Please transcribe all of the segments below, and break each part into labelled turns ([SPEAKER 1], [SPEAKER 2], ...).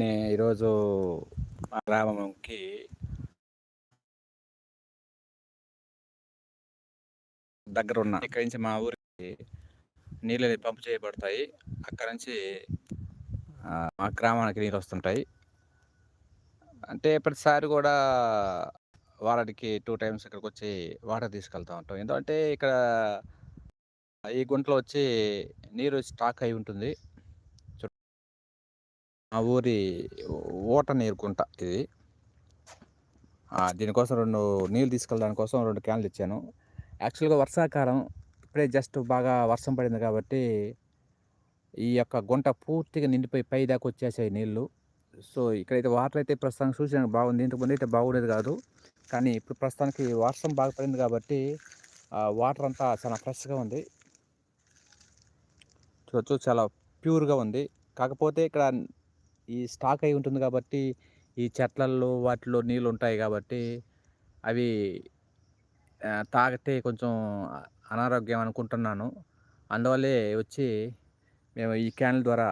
[SPEAKER 1] నేను ఈరోజు మా గ్రామంకి దగ్గర ఉన్న ఇక్కడి నుంచి మా ఊరికి నీళ్ళని పంపు చేయబడతాయి. అక్కడ నుంచి మా గ్రామానికి నీళ్ళు వస్తుంటాయి. అంటే ప్రతిసారి కూడా వారానికి టూ టైమ్స్ ఇక్కడికి వచ్చి వాటర్ తీసుకెళ్తూ ఉంటాం. ఎందుకంటే ఇక్కడ ఈ గుంటలో వచ్చి నీరు స్టాక్ అయి ఉంటుంది. మా ఊరి ఓట నీరు గుంట ఇది దీనికోసం రెండు నీళ్ళు తీసుకెళ్ళడానికి కోసం రెండు క్యాన్లు ఇచ్చాను. యాక్చువల్గా వర్షాకాలం ఇప్పుడే జస్ట్ బాగా వర్షం పడింది కాబట్టి ఈ యొక్క గుంట పూర్తిగా నిండిపోయి పై దాకా వచ్చేసాయి నీళ్ళు. సో ఇక్కడైతే వాటర్ అయితే ప్రస్తుతానికి చూసానికి బాగుంది. ఇంతకుముందు అయితే బాగుండేది కాదు. కానీ ఇప్పుడు ప్రస్తుతానికి వర్షం బాగా పడింది కాబట్టి వాటర్ అంతా చాలా ఫ్రెష్గా ఉంది. చూడొచ్చు చాలా ప్యూర్గా ఉంది. కాకపోతే ఇక్కడ ఈ స్టాక్ అయి ఉంటుంది కాబట్టి ఈ చెట్లల్లో వాటిలో నీళ్ళు ఉంటాయి కాబట్టి అవి తాగితే కొంచెం అనారోగ్యం అనుకుంటున్నాను. అందువల్లే వచ్చి మేము ఈ క్యాన్ల ద్వారా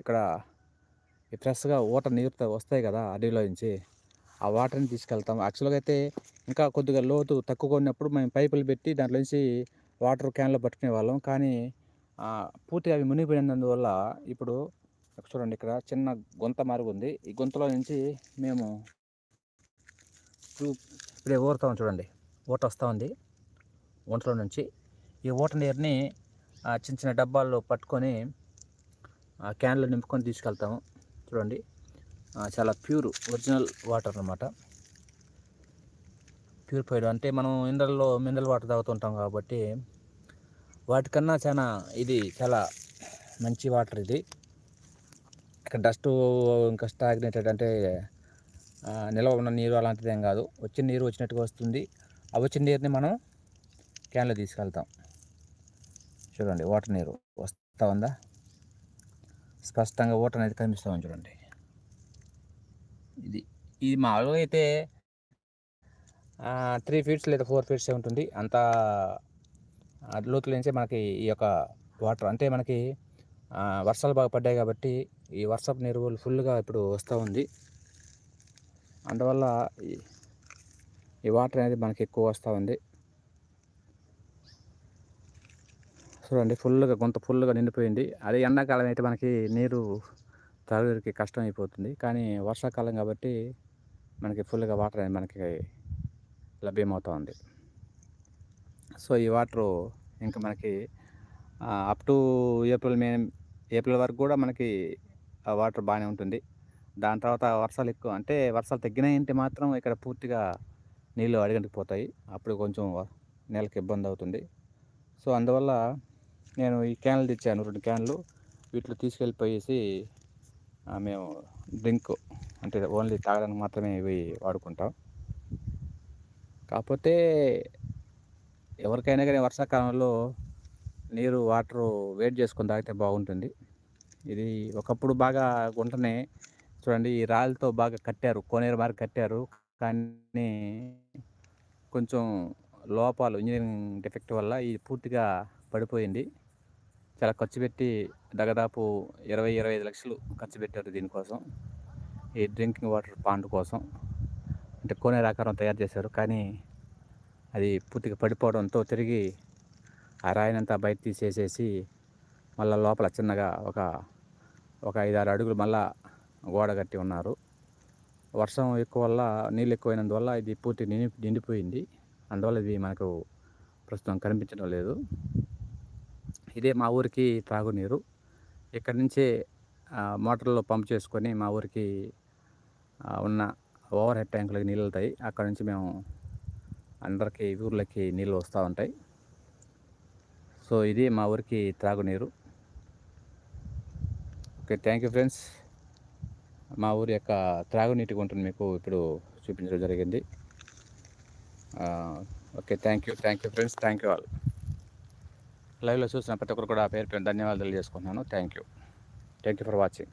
[SPEAKER 1] ఇక్కడ ఫ్రెష్గా ఊట నీరు వస్తాయి కదా అడవిలో నుంచి. ఆ వాటర్ని తీసుకెళ్తాం. యాక్చువల్గా అయితే ఇంకా కొద్దిగా లోతు తక్కువగా ఉన్నప్పుడు మేము పైపులు పెట్టి దాంట్లో నుంచి వాటర్ క్యాన్లో పట్టుకునే వాళ్ళం. కానీ పూర్తిగా అవి మునిగిపోయినందువల్ల ఇప్పుడు చూడండి ఇక్కడ చిన్న గుంత ఉంది. ఈ గుంతలో నుంచి మేము ఇప్పుడే ఊరుతాం చూడండి. ఊట వస్తూ ఉంది. ఒంట్లో నుంచి ఈ ఊట నీరుని చిన్న చిన్న డబ్బాల్లో పట్టుకొని క్యాన్లో నింపుకొని తీసుకెళ్తాము. చూడండి. చాలా ప్యూర్ ఒరిజినల్ వాటర్ అనమాట ప్యూరిఫైడ్ అంటే మనం మినరల్లో మినరల్ వాటర్ తాగుతుంటాం కాబట్టి వాటికన్నా చాలా ఇది చాలా మంచి వాటర్ ఇది. ఇక్కడ డస్ట్ ఇంకా స్టాగ్నేటెడ్ అంటే నిల్వ ఉన్న నీరు అలాంటిది ఏం కాదు. వచ్చిన నీరు వచ్చినట్టుగా వస్తుంది. ఆ వచ్చిన నీరుని మనం క్యాన్లో తీసుకెళ్తాం. చూడండి వాటర్ నీరు వస్తూ ఉందా? స్పష్టంగా వాటర్ అనేది కనిపిస్తూ ఉంది చూడండి. ఇది ఇది మామూలుగా అయితే త్రీ ఫీట్స్ లేదా ఫోర్ ఫీట్స్ ఉంటుంది. అంత లోతుల నుంచే మనకి ఈ యొక్క వాటర్ అంటే మనకి వర్షాలు బాగా పడ్డాయి కాబట్టి ఈ వర్షపు నీరు ఫుల్గా ఇప్పుడు వస్తూ ఉంది. అందువల్ల ఈ వాటర్ అనేది మనకి ఎక్కువ వస్తూ ఉంది. చూడండి ఫుల్గా కొంత ఫుల్గా నిండిపోయింది. అదే ఎండాకాలం అయితే మనకి నీరు తాగుడికి కష్టం అయిపోతుంది. కానీ వర్షాకాలం కాబట్టి మనకి ఫుల్గా వాటర్ అనేది మనకి లభ్యమవుతూ ఉంది. సో ఈ వాటరు ఇంకా మనకి up to April May April వరకు కూడా మనకి వాటర్ బాగానే ఉంటుంది. దాని తర్వాత వర్షాలు ఎక్కువ అంటే వర్షాలు తగ్గినాయంటే మాత్రం ఇక్కడ పూర్తిగా నీళ్ళు అడిగంటికి పోతాయి. అప్పుడు కొంచెం నెలకి ఇబ్బంది అవుతుంది. సో అందువల్ల నేను ఈ క్యాన్లు తెచ్చాను రెండు క్యాన్లు. వీటిలో తీసుకెళ్ళిపోయేసి మేము డ్రింక్ అంటే ఓన్లీ తాగడానికి మాత్రమే ఇవి వాడుకుంటాం. కాకపోతే ఎవరికైనా కానీ వర్షాకాలంలో నీరు వాటరు వేడి చేసుకొని తాగితే బాగుంటుంది. ఇది ఒకప్పుడు బాగా గుంటనే. చూడండి ఈ రాళ్ళతో బాగా కట్టారు. కోనేరు మారి కట్టారు. కానీ కొంచెం లోపాలు ఇంజనీరింగ్ డిఫెక్ట్ వల్ల ఇది పూర్తిగా పడిపోయింది. చాలా ఖర్చు పెట్టి దాదాపు ఇరవై ఇరవై ఐదు లక్షలు ఖర్చు పెట్టారు దీనికోసం. ఈ డ్రింకింగ్ వాటర్ పాండ్ కోసం. అంటే కోనేరు ఆకారం తయారు చేశారు. కానీ అది పూర్తిగా పడిపోవడంతో తిరిగి ఆ రాయినంతా బయట తీసేసేసి మళ్ళీ లోపల చిన్నగా ఒక ఒక ఐదారు అడుగులు మళ్ళా గోడ కట్టి ఉన్నారు. వర్షం ఎక్కువ వల్ల నీళ్ళు ఎక్కువైనందువల్ల ఇది పూర్తి నిండి నిండిపోయింది. అందువల్ల ఇది మనకు ప్రస్తుతం కనిపించడం లేదు. ఇదే మా ఊరికి తాగునీరు ఇక్కడి నుంచే మోటార్లో పంప్ చేసుకొని మా ఊరికి ఉన్న ఓవర్ హెడ్ ట్యాంకులకి నీళ్ళు వెళ్తాయి. అక్కడ నుంచి మేము అందరికీ ఊర్లకి నీళ్ళు వస్తూ ఉంటాయి. సో ఇది మా ఊరికి త్రాగునీరు. Okay thank you friends. మా ఊరి యొక్క త్రాగునీటి గుంటను మీకు ఇప్పుడు చూపించడం జరిగింది. Okay thank you thank you friends thank you all. లైవ్లో చూసిన ప్రతి ఒక్కరు కూడా పేరు పేరు ధన్యవాదాలు తెలియజేసుకుంటున్నాను. Thank you. Thank you for watching.